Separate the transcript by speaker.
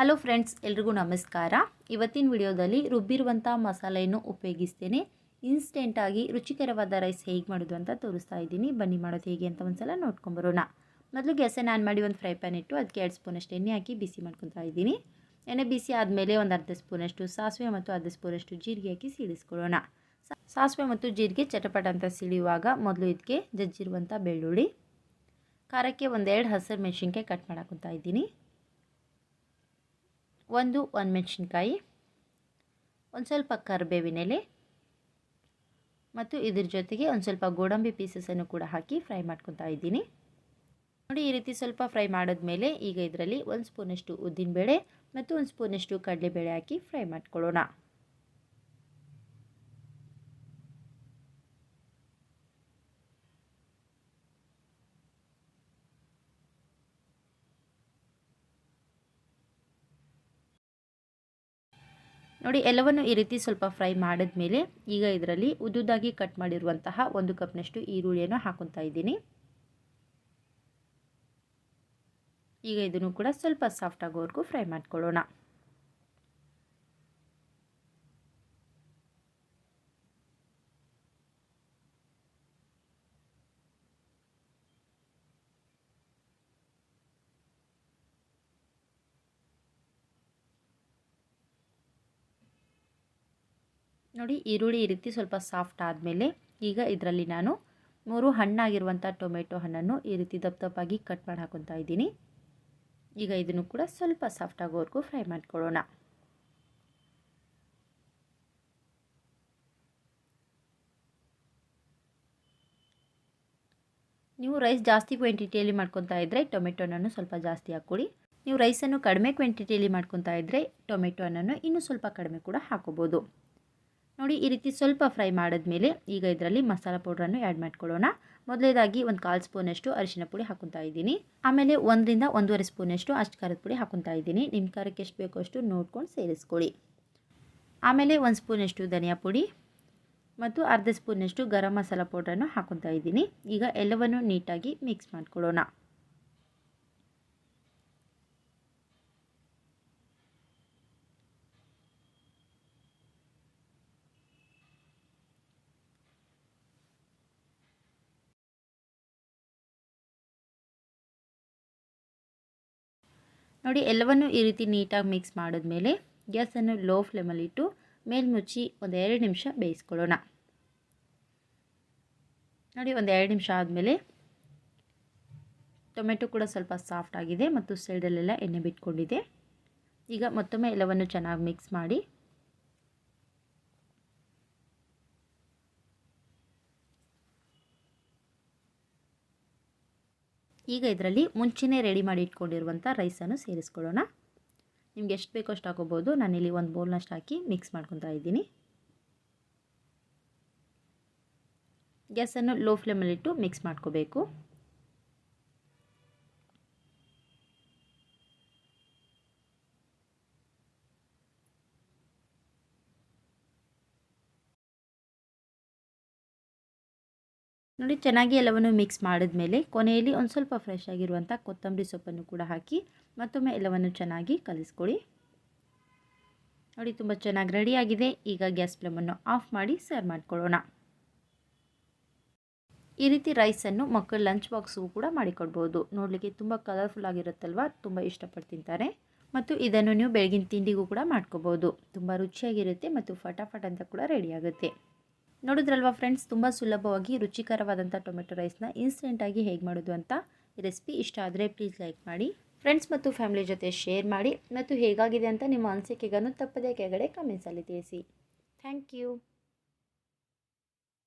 Speaker 1: Hello friends, ಎಲ್ರಿಗೂ ನಮಸ್ಕಾರ. ಇವತ್ತಿನ ವಿಡಿಯೋದಲ್ಲಿ ರುಬ್ಬಿರುವಂಥ ಮಸಾಲೆಯನ್ನು ಉಪಯೋಗಿಸ್ತೇನೆ. ಇನ್ಸ್ಟೆಂಟಾಗಿ ರುಚಿಕರವಾದ ರೈಸ್ ಹೇಗೆ ಮಾಡೋದು ಅಂತ ತೋರಿಸ್ತಾ ಇದ್ದೀನಿ. ಬನ್ನಿ ಮಾಡೋದು ಹೇಗೆ ಅಂತ ಒಂದ್ಸಲ ನೋಡ್ಕೊಂಬರೋಣ ಮೊದಲು ಗ್ಯಾಸನ್ನು ಆನ್ ಮಾಡಿ ಒಂದು ಫ್ರೈ ಪ್ಯಾನ್ ಇಟ್ಟು ಅದಕ್ಕೆ ಎರಡು ಸ್ಪೂನಷ್ಟು ಎಣ್ಣೆ ಹಾಕಿ ಬಿಸಿ ಮಾಡ್ಕೊತಾ ಇದ್ದೀನಿ. ಎಣ್ಣೆ ಬಿಸಿ ಆದಮೇಲೆ ಒಂದು ಅರ್ಧ ಸ್ಪೂನಷ್ಟು ಸಾಸಿವೆ ಮತ್ತು ಅರ್ಧ ಸ್ಪೂನಷ್ಟು ಜೀರಿಗೆ ಹಾಕಿ ಸೀಳಿಸ್ಕೊಳ್ಳೋಣ ಸಾಸಿವೆ ಮತ್ತು ಜೀರಿಗೆ ಚಟಪಟ ಅಂತ ಸಿಳಿಯುವಾಗ ಮೊದಲು ಇದಕ್ಕೆ ಜಜ್ಜಿರುವಂಥ ಬೆಳ್ಳುಳ್ಳಿ. ಖಾರಕ್ಕೆ ಒಂದೆರಡು ಹಸಿರು ಮೆಣಸಿನ್ಕಾಯಿ ಕಟ್ ಮಾಡಾಕೊತಾ ಇದ್ದೀನಿ. ಒಂದು ಒಂದು ಮೆಣಸಿನ್ಕಾಯಿ ಒಂದು ಸ್ವಲ್ಪ ಕರಿಬೇವಿನೆಲೆ ಮತ್ತು ಇದ್ರ ಜೊತೆಗೆ ಒಂದು ಸ್ವಲ್ಪ ಗೋಡಂಬಿ ಪೀಸಸನ್ನು ಕೂಡ ಹಾಕಿ ಫ್ರೈ ಮಾಡ್ಕೊತಾ ಇದ್ದೀನಿ. ನೋಡಿ, ಈ ರೀತಿ ಸ್ವಲ್ಪ ಫ್ರೈ ಮಾಡಿದ್ಮೇಲೆ ಈಗ ಇದರಲ್ಲಿ ಒಂದು ಸ್ಪೂನಷ್ಟು ಉದ್ದಿನಬೇಳೆ ಮತ್ತು ಒಂದು ಸ್ಪೂನಷ್ಟು ಕಡಲೆಬೇಳೆ ಹಾಕಿ ಫ್ರೈ ಮಾಡ್ಕೊಳ್ಳೋಣ. ನೋಡಿ, ಎಲ್ಲವನ್ನು ಈ ರೀತಿ ಸ್ವಲ್ಪ ಫ್ರೈ ಮಾಡಿದ ಮೇಲೆ ಈಗ ಇದರಲ್ಲಿ ಉದ್ದುದಾಗಿ ಕಟ್ ಮಾಡಿರುವಂತಹ ಒಂದು ಕಪ್ನಷ್ಟು ಈರುಳ್ಳಿಯನ್ನು ಹಾಕೊತಾ ಇದ್ದೀನಿ. ಈಗ ಇದನ್ನು ಕೂಡ ಸ್ವಲ್ಪ ಸಾಫ್ಟ್ ಆಗೋವರೆಗೂ ಫ್ರೈ ಮಾಡ್ಕೊಳ್ಳೋಣ. ನೋಡಿ ಈರುಳ್ಳಿ ಈ ರೀತಿ ಸ್ವಲ್ಪ ಸಾಫ್ಟ್ ಆದಮೇಲೆ ಈಗ ಇದರಲ್ಲಿ ನಾನು ಮೂರು ಹಣ್ಣಾಗಿರುವಂಥ ಟೊಮೆಟೊ ಹಣ್ಣನ್ನು ಈ ರೀತಿ ದಪ್ಪ ದಪ್ಪಾಗಿ ಕಟ್ ಮಾಡಿ ಹಾಕೊತಾ ಇದ್ದೀನಿ. ಈಗ ಇದನ್ನು ಕೂಡ ಸ್ವಲ್ಪ ಸಾಫ್ಟ್ ಆಗೋವರೆಗೂ ಫ್ರೈ ಮಾಡ್ಕೊಳ್ಳೋಣ. ನೀವು ರೈಸ್ ಜಾಸ್ತಿ ಕ್ವಾಂಟಿಟಿಯಲ್ಲಿ ಮಾಡ್ಕೊತಾ ಇದ್ದರೆ ಟೊಮೆಟೊ ಹಣ್ಣನ್ನು ಸ್ವಲ್ಪ ಜಾಸ್ತಿ ಹಾಕ್ಕೊಳ್ಳಿ ನೀವು ರೈಸನ್ನು ಕಡಿಮೆ ಕ್ವಾಂಟಿಟಿಯಲ್ಲಿ ಮಾಡ್ಕೊತಾ ಇದ್ದರೆ ಟೊಮೆಟೊ ಹಣ್ಣನ್ನು ಇನ್ನೂ ಸ್ವಲ್ಪ ಕಡಿಮೆ ಕೂಡ ಹಾಕೋಬೋದು ನೋಡಿ ಈ ರೀತಿ ಸ್ವಲ್ಪ ಫ್ರೈ ಮಾಡಿದ್ಮೇಲೆ ಈಗ ಇದರಲ್ಲಿ ಮಸಾಲ ಪೌಡ್ರನ್ನು ಆ್ಯಡ್ ಮಾಡ್ಕೊಳ್ಳೋಣ. ಮೊದಲೇದಾಗಿ ಒಂದು ಕಾಲು ಸ್ಪೂನಷ್ಟು ಅರಿಶಿನ ಪುಡಿ ಹಾಕೊತಾ ಇದ್ದೀನಿ. ಆಮೇಲೆ ಒಂದರಿಂದ ಒಂದೂವರೆ ಸ್ಪೂನಷ್ಟು ಅಷ್ಟು ಖಾರದ ಪುಡಿ ಹಾಕೊತಾ ಇದ್ದೀನಿ. ನಿಮ್ಮ ಖಾರಕ್ಕೆ ಎಷ್ಟು ಬೇಕೋ ಅಷ್ಟು ನೋಡ್ಕೊಂಡು ಸೇರಿಸ್ಕೊಳ್ಳಿ. ಆಮೇಲೆ ಒಂದು ಸ್ಪೂನಷ್ಟು ಧನಿಯಾ ಪುಡಿ ಮತ್ತು ಅರ್ಧ ಸ್ಪೂನಷ್ಟು ಗರಂ ಮಸಾಲ ಪೌಡ್ರನ್ನು ಹಾಕೊತಾ ಇದ್ದೀನಿ. ಈಗ ಎಲ್ಲವನ್ನು ನೀಟಾಗಿ ಮಿಕ್ಸ್ ಮಾಡ್ಕೊಳ್ಳೋಣ. ನೋಡಿ, ಎಲ್ಲವನ್ನು ಈ ರೀತಿ ನೀಟಾಗಿ ಮಿಕ್ಸ್ ಮಾಡಿದ್ಮೇಲೆ ಗ್ಯಾಸನ್ನು ಲೋ ಫ್ಲೇಮಲ್ಲಿಟ್ಟು ಮೇಲ್ಮುಚ್ಚಿ ಒಂದು ಎರಡು ನಿಮಿಷ ಬೇಯಿಸ್ಕೊಳ್ಳೋಣ. ನೋಡಿ ಒಂದು ಎರಡು ನಿಮಿಷ ಆದಮೇಲೆ ಟೊಮೆಟೊ ಕೂಡ ಸ್ವಲ್ಪ ಸಾಫ್ಟ್ ಆಗಿದೆ ಮತ್ತು ಸೈಡಲ್ಲೆಲ್ಲ ಎಣ್ಣೆ ಬಿಟ್ಕೊಂಡಿದೆ. ಈಗ ಮತ್ತೊಮ್ಮೆ ಎಲ್ಲವನ್ನು ಚೆನ್ನಾಗಿ ಮಿಕ್ಸ್ ಮಾಡಿ ಈಗ ಇದರಲ್ಲಿ ಮುಂಚೆನೇ ರೆಡಿ ಮಾಡಿ ಇಟ್ಕೊಂಡಿರುವಂಥ ರೈಸನ್ನು ಸೇರಿಸ್ಕೊಳ್ಳೋಣ. ನಿಮ್ಗೆ ಎಷ್ಟು ಬೇಕೋ ಅಷ್ಟು ಹಾಕೋಬೋದು. ನಾನಿಲ್ಲಿ ಒಂದು ಬೌಲ್ನಷ್ಟು ಹಾಕಿ ಮಿಕ್ಸ್ ಮಾಡ್ಕೊತಾ ಇದ್ದೀನಿ. ಗ್ಯಾಸನ್ನು ಲೋ ಫ್ಲೇಮಲ್ಲಿಟ್ಟು ಮಿಕ್ಸ್ ಮಾಡ್ಕೋಬೇಕು. ನೋಡಿ, ಚೆನ್ನಾಗಿ ಎಲ್ಲವನ್ನು ಮಿಕ್ಸ್ ಮಾಡಿದ್ಮೇಲೆ ಕೊನೆಯಲ್ಲಿ ಒಂದು ಸ್ವಲ್ಪ ಫ್ರೆಶ್ ಆಗಿರುವಂಥ ಕೊತ್ತಂಬರಿ ಸೊಪ್ಪನ್ನು ಕೂಡ ಹಾಕಿ ಮತ್ತೊಮ್ಮೆ ಎಲ್ಲವನ್ನು ಚೆನ್ನಾಗಿ ಕಲಿಸ್ಕೊಳ್ಳಿ. ನೋಡಿ, ತುಂಬ ಚೆನ್ನಾಗಿ ರೆಡಿಯಾಗಿದೆ ಈಗ ಗ್ಯಾಸ್ ಫ್ಲೇಮನ್ನು ಆಫ್ ಮಾಡಿ ಸರ್ವ್ ಮಾಡಿಕೊಳ್ಳೋಣ. ಈ ರೀತಿ ರೈಸನ್ನು ಮಕ್ಕಳು ಲಂಚ್ ಬಾಕ್ಸ್ಗೂ ಕೂಡ ಮಾಡಿಕೊಡ್ಬೋದು. ನೋಡಲಿಕ್ಕೆ ತುಂಬ ಕಲರ್ಫುಲ್ ಆಗಿರುತ್ತಲ್ವ? ತುಂಬ ಇಷ್ಟಪಟ್ಟು ತಿಂತಾರೆ. ಮತ್ತು ಇದನ್ನು ನೀವು ಬೆಳಗಿನ ತಿಂಡಿಗೂ ಕೂಡ ಮಾಡ್ಕೋಬೋದು. ತುಂಬ ರುಚಿಯಾಗಿರುತ್ತೆ ಮತ್ತು ಫಟಾಫಟ್ ಅಂತ ಕೂಡ ರೆಡಿಯಾಗುತ್ತೆ ನೋಡಿದ್ರಲ್ವ ಫ್ರೆಂಡ್ಸ್ ತುಂಬ ಸುಲಭವಾಗಿ ರುಚಿಕರವಾದಂಥ ಟೊಮೆಟೊ ರೈಸ್ನ ಇನ್ಸ್ಟೆಂಟಾಗಿ ಹೇಗೆ ಮಾಡೋದು ಅಂತ ರೆಸಿಪಿ ಇಷ್ಟ ಆದರೆ ಪ್ಲೀಸ್ ಲೈಕ್ ಮಾಡಿ. ಫ್ರೆಂಡ್ಸ್ ಮತ್ತು ಫ್ಯಾಮಿಲಿ ಜೊತೆ ಶೇರ್ ಮಾಡಿ. ಮತ್ತು ಹೇಗಾಗಿದೆ ಅಂತ ನಿಮ್ಮ ಅನಿಸಿಕೆಗಳನ್ನು ತಪ್ಪದೇ ಕೆಳಗಡೆ ಕಮೆಂಟ್ಸಲ್ಲಿ ತಿಳಿಸಿ. Thank you